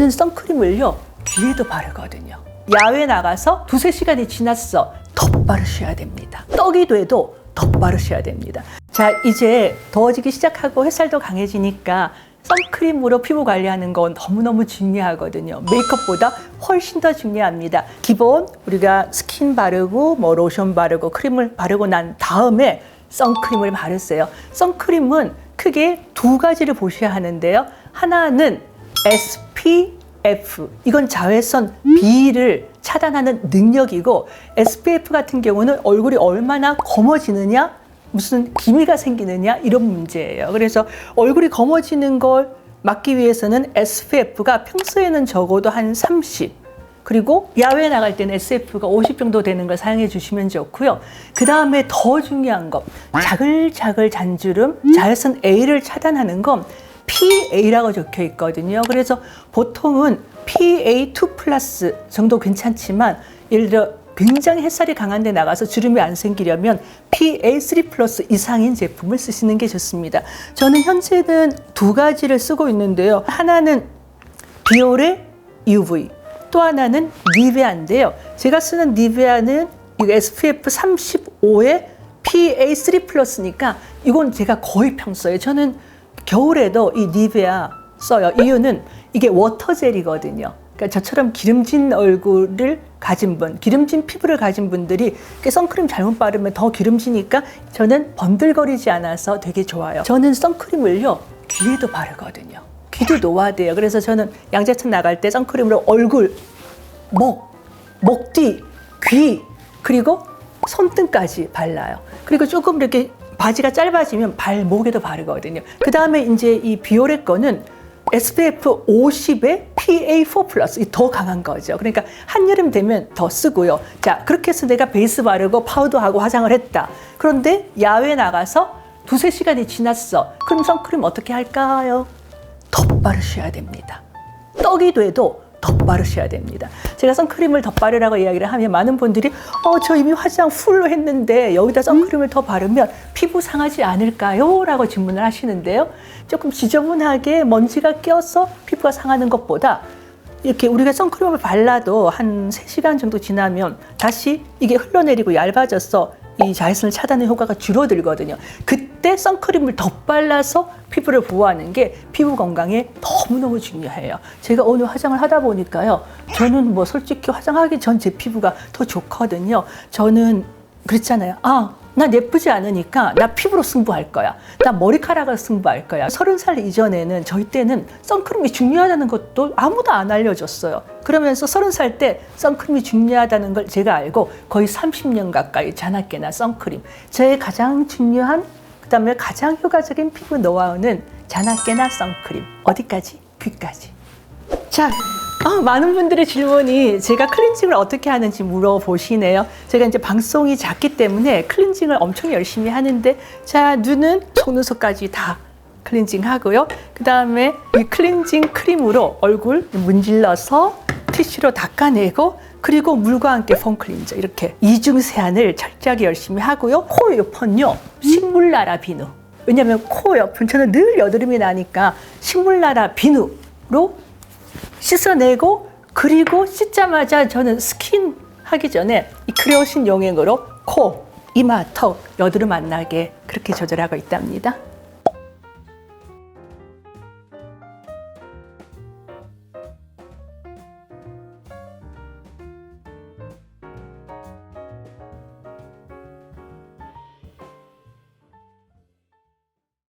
저는 선크림을요 귀에도 바르거든요. 야외 나가서 두세 시간이 지났어. 덧바르셔야 됩니다. 떡이 돼도 덧바르셔야 됩니다. 자, 이제 더워지기 시작하고 햇살도 강해지니까 선크림으로 피부 관리하는 건 너무너무 중요하거든요. 메이크업보다 훨씬 더 중요합니다. 기본 우리가 스킨 바르고 뭐 로션 바르고 크림을 바르고 난 다음에 선크림을 바르세요. 선크림은 크게 두 가지를 보셔야 하는데요. 하나는 SPF. 이건 자외선 B를 차단하는 능력이고 SPF 같은 경우는 얼굴이 얼마나 검어지느냐 무슨 기미가 생기느냐 이런 문제예요. 그래서 얼굴이 검어지는 걸 막기 위해서는 SPF가 평소에는 적어도 한 30, 그리고 야외 나갈 때는 SF가 50 정도 되는 걸 사용해 주시면 좋고요. 그 다음에 더 중요한 거, 자글자글 잔주름, 자외선 A를 차단하는 건 PA라고 적혀 있거든요. 그래서 보통은 PA2 플러스 정도 괜찮지만 예를 들어 굉장히 햇살이 강한 데 나가서 주름이 안 생기려면 PA3 플러스 이상인 제품을 쓰시는 게 좋습니다. 저는 현재는 두 가지를 쓰고 있는데요. 하나는 비오레 UV, 또 하나는 니베아인데요. 제가 쓰는 니베아는 이거 SPF 35에 PA3 플러스니까 이건 제가 거의 평소에 저는 겨울에도 이 니베아 써요. 이유는 이게 워터젤이거든요. 그러니까 저처럼 기름진 얼굴을 가진 분, 기름진 피부를 가진 분들이 그 선크림 잘못 바르면 더 기름지니까 저는 번들거리지 않아서 되게 좋아요. 저는 선크림을요 귀에도 바르거든요. 귀도 노화돼요. 그래서 저는 양재천 나갈 때 선크림으로 얼굴, 목, 목 뒤, 귀 그리고 손등까지 발라요. 그리고 조금 이렇게 바지가 짧아지면 발목에도 바르거든요. 그 다음에 이제 이 비오레 거는 SPF 50에 PA4 플러스 더 강한 거죠. 그러니까 한여름 되면 더 쓰고요. 자, 그렇게 해서 내가 베이스 바르고 파우더하고 화장을 했다. 그런데 야외 나가서 두세 시간이 지났어. 그럼 선크림 어떻게 할까요? 덧 바르셔야 됩니다. 떡이 돼도 덧바르셔야 됩니다. 제가 선크림을 덧바르라고 이야기를 하면 많은 분들이 어, 저 이미 화장 풀로 했는데 여기다 선크림을 더 바르면 피부 상하지 않을까요? 라고 질문을 하시는데요. 조금 지저분하게 먼지가 껴서 피부가 상하는 것보다 이렇게 우리가 선크림을 발라도 한 3시간 정도 지나면 다시 이게 흘러내리고 얇아져서 이 자외선을 차단하는 효과가 줄어들거든요. 그때 선크림을 덧발라서 피부를 보호하는 게 피부 건강에 너무너무 중요해요. 제가 오늘 화장을 하다 보니까요. 저는 뭐 솔직히 화장하기 전 제 피부가 더 좋거든요. 저는 그랬잖아요. 아, 나 예쁘지 않으니까 나 피부로 승부할 거야. 나 머리카락을 승부할 거야. 서른 살 이전에는 저희 때는 선크림이 중요하다는 것도 아무도 안 알려줬어요. 그러면서 서른 살 때 선크림이 중요하다는 걸 제가 알고 거의 30년 가까이 자나깨나 선크림. 제 가장 중요한 그다음에 가장 효과적인 피부 노하우는 자나깨나 선크림. 어디까지? 귀까지. 자, 아, 많은 분들의 질문이 제가 클렌징을 어떻게 하는지 물어보시네요. 제가 이제 방송이 작기 때문에 클렌징을 엄청 열심히 하는데, 자, 눈은 속눈썹까지 다 클렌징 하고요. 그 다음에 이 클렌징 크림으로 얼굴 문질러서 티슈로 닦아내고, 그리고 물과 함께 폼 클린저 이렇게 이중 세안을 철저하게 열심히 하고요. 코 옆은요, 식물나라 비누. 왜냐면 코 옆은 저는 늘 여드름이 나니까 식물나라 비누로 씻어내고 그리고 씻자마자 저는 스킨 하기 전에 이 크레오신 용액으로 코, 이마, 턱, 여드름 안 나게 그렇게 조절하고 있답니다.